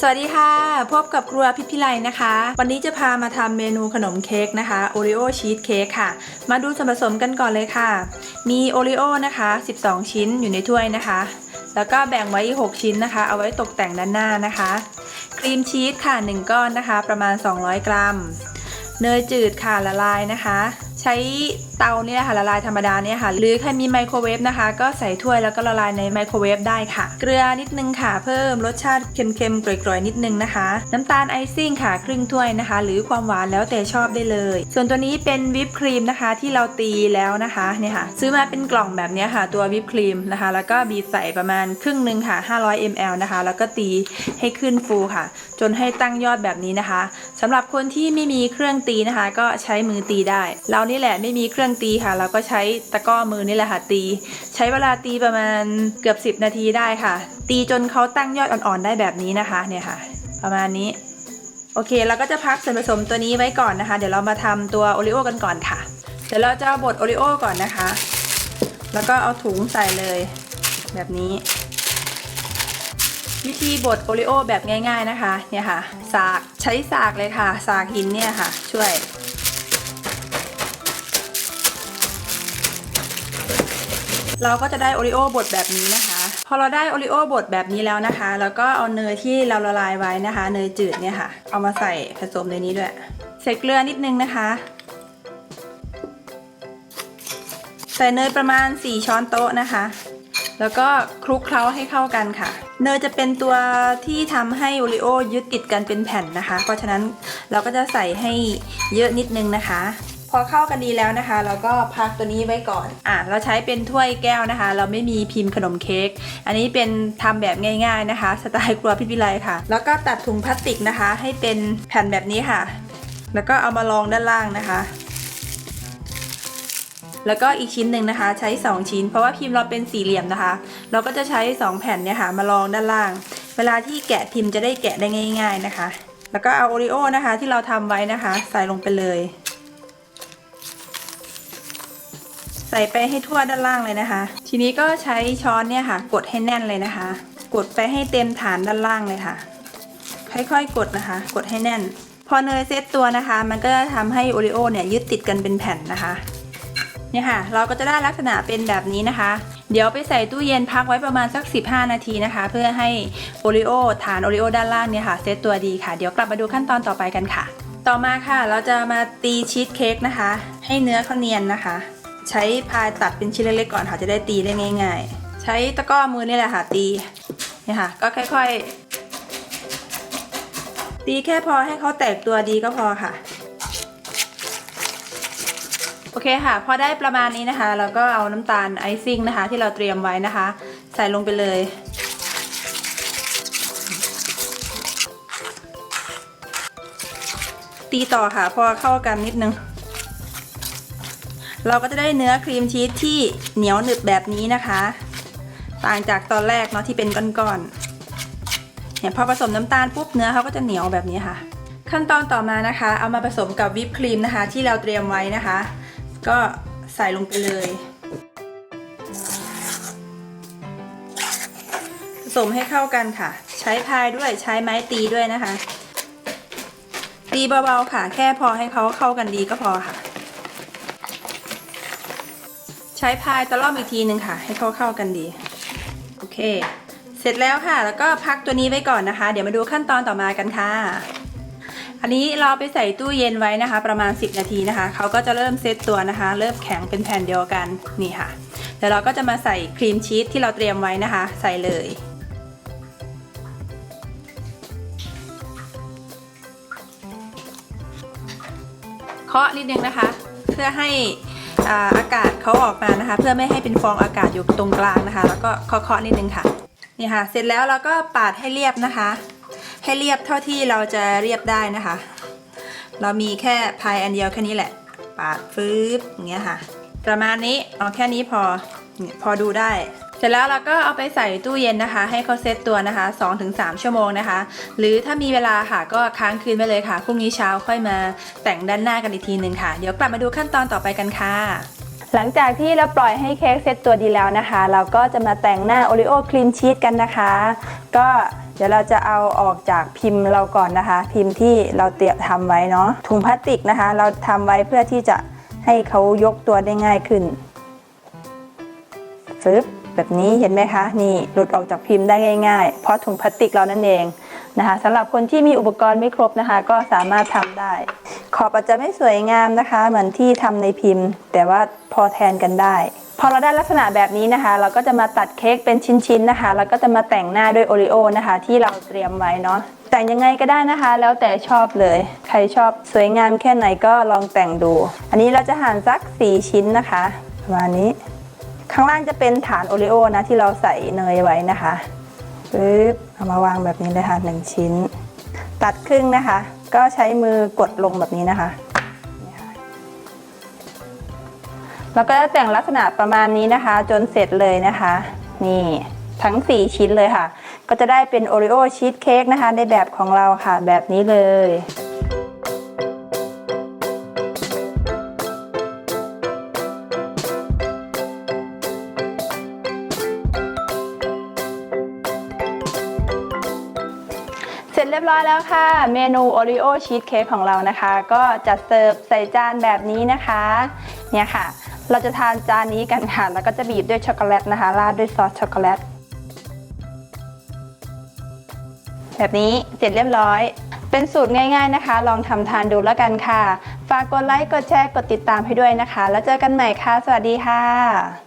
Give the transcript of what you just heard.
สวัสดีค่ะ พบกับครัวพิพิไลนะคะ วันนี้จะพามาทำเมนูขนมเค้กนะคะโอริโอชีสเค้กค่ะ มาดูส่วนผสมกันก่อนเลยค่ะ มีโอริโอนะคะ 12 ชิ้นอยู่ในถ้วยนะคะ แล้วก็แบ่งไว้อีก 6 ชิ้นนะคะ เอาไว้ตกแต่งด้านหน้านะคะ ครีมชีสค่ะ 1 ก้อนนะคะ ประมาณ 200 กรัม เนยจืดค่ะละลายนะคะ ใช้ เตาเนี่ยค่ะละลายธรรมดาเนี่ยค่ะ หรือใครมีไมโครเวฟนะคะ ก็ใส่ถ้วยแล้วก็ละลายในไมโครเวฟได้ค่ะ เกลือนิดนึงค่ะ เพิ่มรสชาติเค็มๆกร่อยๆนิดนึงนะคะ น้ำตาลไอซิ่งค่ะ ครึ่งถ้วยนะคะ หรือความหวานแล้วแต่ชอบได้เลย ส่วนตัวนี้เป็นวิปครีมนะคะที่เราตีแล้วนะคะเนี่ยค่ะ ซื้อมาเป็นกล่องแบบนี้ค่ะ ตัววิปครีมนะคะ แล้วก็บีบใส่ประมาณครึ่งหนึ่งค่ะ 500 ml นะคะ แล้วก็ตีให้ขึ้นฟูค่ะ จนให้ตั้งยอดแบบนี้นะคะสำหรับคนที่ไม่มีเครื่องตีนะคะ ก็ใช้มือตีได้ เรานี่แหละไม่มีเครื่องตีค่ะเราก็ใช้ตะก้อมือนี่แหละค่ะตี ใช้เวลาตีประมาณเกือบ 10 นาทีได้ค่ะ ตีจนเขาตั้งยอดอ่อนๆได้แบบนี้นะคะเนี่ยค่ะ ประมาณนี้โอเคเราก็จะพักส่วนผสมตัวนี้ไว้ก่อนนะคะ เดี๋ยวเรามาทำตัวโอริโอกันก่อนค่ะ เดี๋ยวเราจะบดโอริโอก่อนนะคะ แล้วก็เอาถุงใส่เลย แบบนี้ วิธีบดโอริโอแบบง่าย ๆนะคะ เนี่ยค่ะ สากใช้สากเลยค่ะ สากหินเนี่ยค่ะ ช่วย เราก็จะได้โอริโอบดแบบนี้นะคะ พอเราได้โอริโอบดแบบนี้แล้วนะคะ แล้วก็เอาเนยที่เราละลายไว้นะคะ เนยจืดเนี่ยค่ะ เอามาใส่ผสมในนี้ด้วย ใส่เกลือนิดนึงนะคะ ใส่เนยประมาณ 4 ช้อนโต๊ะนะคะ แล้วก็คลุกเคล้าให้เข้ากันค่ะ เนยจะเป็นตัวที่ทำให้โอริโอยึดติดกันเป็นแผ่นนะคะ เพราะฉะนั้นเราก็จะใส่ให้เยอะนิดนึงนะคะ พอเข้ากันดีแล้วนะคะ เราก็พักตัวนี้ไว้ก่อน อะเราใช้เป็นถ้วยแก้วนะคะ เราไม่มีพิมพ์ขนมเค้ก อันนี้เป็นทำแบบง่าย ๆนะคะ สไตล์ครัวพิพิไลค่ะ แล้วก็ตัดถุงพลาสติกนะคะ ให้เป็นแผ่นแบบนี้ค่ะ แล้วก็เอามารองด้านล่างนะคะ แล้วก็อีกชิ้นหนึ่งนะคะ ใช้ 2 ชิ้น เพราะว่าพิมพ์เราเป็นสี่เหลี่ยมนะคะ เราก็จะใช้ 2 แผ่นเนี่ยค่ะมารองด้านล่าง เวลาที่แกะพิมพ์จะได้แกะได้ง่าย ๆนะคะ แล้วก็เอาโอริโอนะคะ ที่เราทำไว้นะคะ ใส่ลงไปเลย ส่ไปให้ทั่วด้านล่างเลยนะคะ ทีนี้ก็ใช้ช้อนเนี่ยค่ะ กดให้แน่นเลยนะคะ กดไปให้เต็มฐานด้านล่างเลยค่ะ ค่อยๆกดนะคะ กดให้แน่น พอเนยเซตตัวนะคะ มันก็จะทำให้โอริโอเนี่ยยึดติดกันเป็นแผ่นนะคะเนี่ยค่ะ เราก็จะได้ลักษณะเป็นแบบนี้นะคะ เดี๋ยวไปใส่ตู้เย็นพักไว้ประมาณสัก 15 นาทีนะคะ เพื่อให้โอริโอฐานโอริโอด้านล่างเนี่ยค่ะเซตตัวดีค่ะ เดี๋ยวกลับมาดูขั้นตอนต่อไปกันค่ะ ต่อมาค่ะ เราจะมาตีชีสเค้กนะคะ ให้เนื้อเขาเนียนนะคะ ใช้พายตัดเป็นชิ้นเล็กๆก่อนค่ะจะได้ตีได้ง่าย ๆ ใช้ตะกร้อมือนี่แหละค่ะตีเนี่ยค่ะ ก็ค่อยๆ ตีแค่พอให้เขาแตกตัวดีก็พอค่ะ โอเคค่ะ พอได้ประมาณนี้นะคะ เราก็เอาน้ำตาลไอซิ่งนะคะ ที่เราเตรียมไว้นะคะ ใส่ลงไปเลยตีต่อค่ะพอเข้ากันนิดนึง เราก็จะได้เนื้อครีมชีสที่เหนียวหนึบแบบนี้นะคะ ต่างจากตอนแรกเนาะที่เป็นก้อนๆเนี่ยพอผสมน้ำตาลปุ๊บเนื้อเขาก็จะเหนียวแบบนี้ค่ะ ขั้นตอนต่อมานะคะ เอามาผสมกับวิปครีมนะคะ ที่เราเตรียมไว้นะคะ ก็ใส่ลงไปเลยผสมให้เข้ากันค่ะ ใช้พายด้วยใช้ไม้ตีด้วยนะคะ ตีเบาๆค่ะ แค่พอให้เขาเข้ากันดีก็พอค่ะ ใช้พายตะล่อมอีกทีหนึ่งค่ะ ให้เขาเข้ากันดี โอเค เสร็จแล้วค่ะ แล้วก็พักตัวนี้ไว้ก่อนนะคะ เดี๋ยวมาดูขั้นตอนต่อมากันค่ะ อันนี้เราไปใส่ตู้เย็นไว้นะคะ ประมาณ 10 นาทีนะคะเขาก็จะเริ่มเซตตัวนะคะ เริ่มแข็งเป็นแผ่นเดียวกันนี่ค่ะเดี๋ยวเราก็จะมาใส่ครีมชีสที่เราเตรียมไว้นะคะ ใส่เลยเคาะนิดนึงนะคะ เพื่อให้ อากาศเขาออกมานะคะ เพื่อไม่ให้เป็นฟองอากาศอยู่ตรงกลางนะคะ แล้วก็เคาะๆนิดนึงค่ะนี่ค่ะ เสร็จแล้วเราก็ปาดให้เรียบนะคะ ให้เรียบเท่าที่เราจะเรียบได้นะคะ เรามีแค่พายอันเดียวแค่นี้แหละ ปาดฟืบอย่างเงี้ยค่ะ ประมาณนี้เอาแค่นี้พอพอดูได้ เสร็จแล้วเราก็เอาไปใส่ตู้เย็นนะคะ ให้เขาเซตตัวนะคะ 2-3 ชั่วโมงนะคะ หรือถ้ามีเวลาค่ะก็ค้างคืนไปเลยค่ะพรุ่งนี้เช้าค่อยมาแต่งด้านหน้ากันอีกทีหนึ่งค่ะ เดี๋ยวกลับมาดูขั้นตอนต่อไปกันค่ะ หลังจากที่เราปล่อยให้เค้กเซตตัวดีแล้วนะคะ เราก็จะมาแต่งหน้าโอริโอครีมชีสกันนะคะ ก็เดี๋ยวเราจะเอาออกจากพิมพ์เราก่อนนะคะ พิมพ์ที่เราเตรียมทำไว้เนาะถุงพลาสติกนะคะ เราทำไว้เพื่อที่จะให้เขายกตัวได้ง่ายขึ้นฟึบ แบบนี้เห็นไหมคะนี่หลุดออกจากพิมพ์ได้ง่าย ๆ เพราะถุงพลาสติกเรานั่นเองนะคะสำหรับคนที่มีอุปกรณ์ไม่ครบนะคะ ก็สามารถทำได้ ขอบอาจจะไม่สวยงามนะคะ เหมือนที่ทำในพิมพ์ แต่ว่าพอแทนกันได้พอเราได้ลักษณะแบบนี้นะคะ เราก็จะมาตัดเค้กเป็นชิ้นๆนะคะ แล้วก็จะมาแต่งหน้าด้วยโอริโอนะคะ ที่เราเตรียมไว้เนาะแต่งยังไงก็ได้นะคะ แล้วแต่ชอบเลย ใครชอบสวยงามแค่ไหนก็ลองแต่งดู อันนี้เราจะหั่นสัก 4 ชิ้นนะคะประมาณนี้ ข้างล่างจะเป็นฐานโอริโอนะที่เราใส่เนยไว้นะคะปึ๊บเอามาวางแบบนี้เลยค่ะหนึ่งชิ้น ตัดครึ่งนะคะ ก็ใช้มือกดลงแบบนี้นะคะแล้วก็จะแต่งลักษณะประมาณนี้นะคะ จนเสร็จเลยนะคะ นี่ทั้ง 4 ชิ้นเลยค่ะ ก็จะได้เป็นโอริโอชีสเค้กนะคะ ในแบบของเราค่ะ แบบนี้เลย ร้อยแล้วค่ะ เมนูโอริโอชีสเค้กของเรานะคะ ก็จะเสิร์ฟใส่จานแบบนี้นะคะ เนี่ยค่ะ เราจะทานจานนี้กันค่ะ แล้วก็จะบีบด้วยช็อกโกแลตนะคะ ราดด้วยซอสช็อกโกแลต แบบนี้เสร็จเรียบร้อย เป็นสูตรง่ายๆนะคะ ลองทำทานดูแล้วกันค่ะ ฝากกดไลค์ กดแชร์ กดติดตามให้ด้วยนะคะ แล้วเจอกันใหม่ค่ะ สวัสดีค่ะ